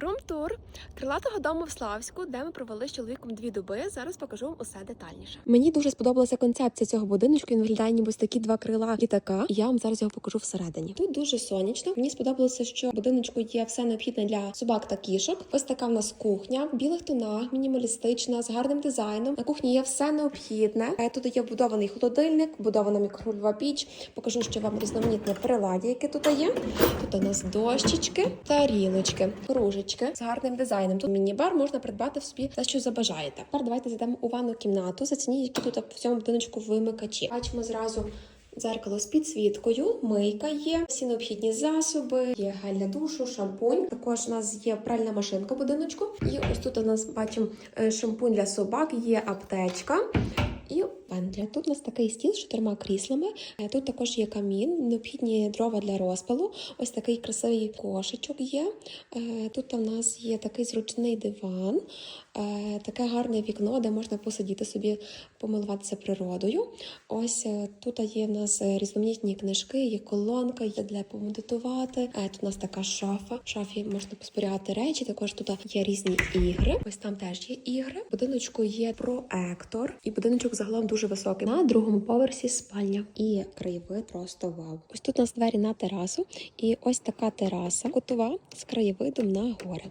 Рум-тур крилатого дому в Славську, де ми провели з чоловіком дві доби. Зараз покажу вам усе детальніше. Мені дуже сподобалася концепція цього будиночку. Він виглядає ніби такі два крила літака. І я вам зараз його покажу всередині. Тут дуже сонячно. Мені сподобалося, що в будиночку є все необхідне для собак та кішок. Ось така в нас кухня в білих тонах, мінімалістична, з гарним дизайном. На кухні є все необхідне. Е, Тут є вбудований холодильник, вбудована мікрохвильова піч. Покажу, що вам різноманітне приладдя, яке тут є. Тут у нас дощечки, тарілочки, кружечки з гарним дизайном. Тут міні-бар можна придбати в собі все, що забажаєте. Тепер давайте зайдемо у ванну кімнату. Зацініть, які тут в цьому будиночку вимикачі. Бачимо зразу. Дзеркало з підсвіткою, мийка є, всі необхідні засоби, є гель для душу, шампунь. Також у нас є пральна машинка будиночку. І ось тут у нас бачимо е, шампунь для собак, є аптечка. І пентля. Тут у нас такий стіл з чотирма кріслами. Е, Тут також є камін, необхідні дрова для розпалу. Ось такий красивий кошечок є. Е, Тут у нас є такий зручний диван, е, таке гарне вікно, де можна посидіти собі, помилуватися природою. Ось тут є в нас різноманітні книжки, є колонка, є для помедитувати. Тут у нас така шафа. В шафі можна поспоряти речі. Також тут є різні ігри. Ось там теж є ігри. В будиночку є проектор, і будиночок загалом дуже високий. На другому поверсі спальня. І краєвид просто вау. Ось тут у нас двері на терасу, і ось така тераса котова з краєвидом на гори.